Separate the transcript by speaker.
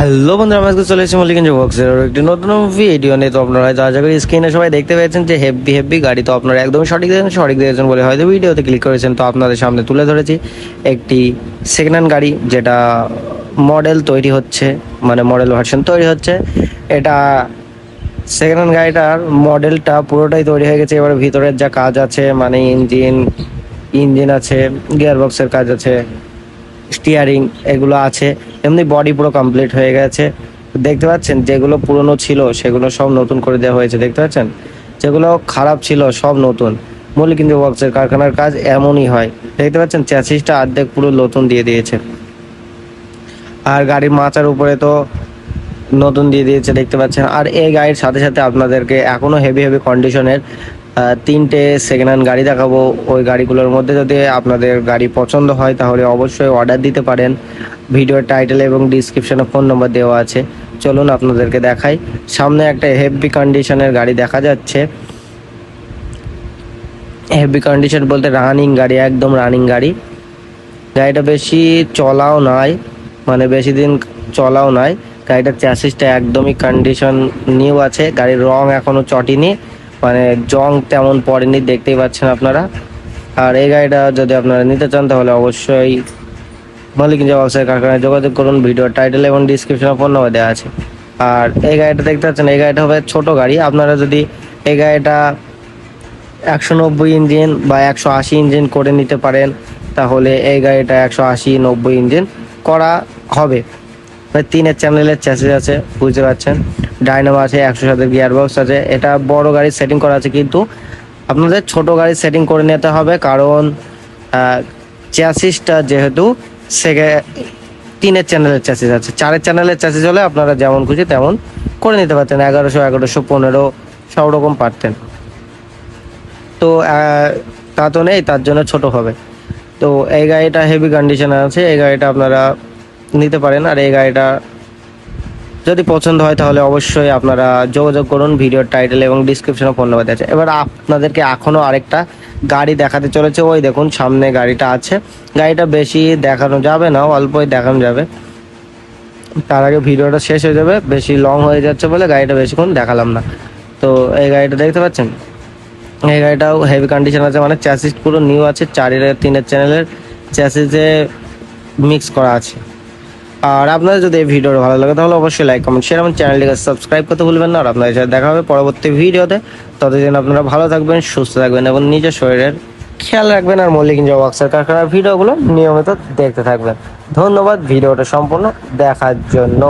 Speaker 1: Hello বন্ধুরা আমাকে চলে এসেছি মল্লিকগঞ্জ বক্সের একটি নতুন ভিডিও নিয়ে তো আপনারা হয়তো আশা করি স্ক্রিনে সবাই দেখতে পেয়েছেন যে হেভি হেভি গাড়ি, তো আপনারা একদম সঠিক দেখেছেন সঠিক দেখেছেন বলে হয়তো ভিডিওতে ক্লিক করেছেন। তো আপনাদের সামনে তুলে ধরেছি একটি সেকেন্ড হ্যান্ড গাড়ি, যেটা মডেল তৈরি হচ্ছে মানে মডেল ভার্সন তৈরি হচ্ছে। এটা সেকেন্ড হ্যান্ড গাড়িটার মডেলটা পুরোটাই তৈরি হয়ে গেছে। এবার ভিতরের যা কাজ আছে মানে ইঞ্জিন ইঞ্জিন আছে গিয়ার বক্সের কাজ আছে স্টিয়ারিং এগুলো আছে। এমনি বডি পুরো কমপ্লিট হয়ে গেছে। দেখতে পাচ্ছেন, যেগুলো পুরনো ছিল, সেগুলো সব নতুন করে দেওয়া হয়েছে, দেখতে পাচ্ছেন? যেগুলো খারাপ ছিল, সব নতুন। মূল কিন্তু বক্সের কারখানার কাজ এমনই হয়। দেখতে পাচ্ছেন, চ্যাসিসটা অর্ধেক পুরো নতুন দিয়ে দিয়েছে। আর গাড়ির মাচার উপরে তো নতুন দিয়ে দিয়েছে, দেখতে পাচ্ছেন। আর এই গাড়ির সাথে সাথে আপনাদেরকে এখনও হেভি হেভি কন্ডিশনের তিনটে সেকেন্ড হ্যান্ড গাড়ি দেখাবো। ওই গাড়িগুলোর মধ্যে যদি আপনাদের গাড়ি পছন্দ হয়, তাহলে অবশ্যই অর্ডার দিতে পারেন। ভিডিওর টাইটেল এবং ডিসক্রিপশনে ফোন নম্বর দেওয়া আছে। চলুন আপনাদেরকে দেখাই। সামনে একটা হেভি কন্ডিশনের গাড়ি দেখা যাচ্ছে। হেভি কন্ডিশন বলতে রানিং গাড়ি, একদম রানিং গাড়ি। গাড়িটা বেশি চলাও নাই মানে বেশি দিন চলাও নাই। গাড়িটার চ্যাসিসটা একদমই কন্ডিশন নিউ আছে। গাড়ির রং এখনও চটেনি। মানে জং তেমন পড়েনি, দেখতেই পাচ্ছেন আপনারা। আর এই গাড়িটা যদি আপনারা নিতে চান, তাহলে অবশ্যই মালিক জবাবসায় কারখানায় যোগাযোগ করুন। ভিডিও টাইটেল এবং ডিসক্রিপশনে ফোন নাম্বার দেওয়া আছে। আর এই গাড়িটা দেখতে পাচ্ছেন, এই গাড়িটা হবে ছোট গাড়ি। আপনারা যদি এই গাড়িটা একশো নব্বই ইঞ্জিন বা একশো আশি ইঞ্জিন করে নিতে পারেন, তাহলে এই গাড়িটা একশো আশি নব্বই ইঞ্জিন করা হবে। মানে তিনের চ্যানেলের চ্যাসেজ আছে, বুঝতে পারছেন? ডাইনামো আছে একশো সাতের গিয়ার বক্স আছে। এটা বড় গাড়ির সেটিং করা আছে কিন্তু আপনাদের ছোট গাড়ির সেটিং করে নিতে হবে কারণ চ্যাসিসটা যেহেতু সেকে তিনের চ্যানেলের চ্যাসিস আছে। চারের চ্যানেলের চ্যাসিস হলে আপনারা যেমন খুশি তেমন করে নিতে পারতেন। এগারোশো এগারোশো, পনেরো, সব রকম পারতেন। তো তা তো নেই, তার জন্য ছোট হবে। তো এই গাড়িটা হেভি কন্ডিশনে আছে, এই গাড়িটা আপনারা নিতে পারেন। আর এই গাড়িটা যদি পছন্দ হয় তাহলে অবশ্যই আপনারা যোগাযোগ করুন, ভিডিওর টাইটেল এবং ডিসক্রিপশনে ফোন নাম্বার আছে। এবার আপনাদেরকে এখনও আরেকটা গাড়ি দেখাতে চলেছে। ওই দেখুন, সামনে গাড়িটা আছে। গাড়িটা বেশি দেখানো যাবে না, অল্পই দেখানো যাবে। তার আগে ভিডিওটা শেষ হয়ে যাবে, বেশি লং হয়ে যাচ্ছে বলে গাড়িটা বেশিক্ষণ দেখালাম না। তো এই গাড়িটা দেখতে পাচ্ছেন? এই গাড়িটাও হেভি কন্ডিশন আছে মানে চ্যাসিস পুরো নিউ আছে, চারের, তিনের চ্যানেলের চ্যাসিসে মিক্স করা আছে। আর আপনারা যদি এই ভিডিওটা ভালো লাগে, তাহলে অবশ্যই লাইক কমেন্ট শেয়ার এবং চ্যানেলটিকে সাবস্ক্রাইব করতে ভুলবেন না। আর আপনাদের সাথে দেখা হবে পরবর্তী ভিডিওতে। ততদিন আপনারা ভালো থাকবেন, সুস্থ থাকবেন এবং নিজের শরীরের খেয়াল রাখবেন আর মল্লিক জবাক্সের কারখানার ভিডিওগুলো নিয়মিত দেখতে থাকবেন। ধন্যবাদ, ভিডিওটা সম্পূর্ণ দেখার জন্য।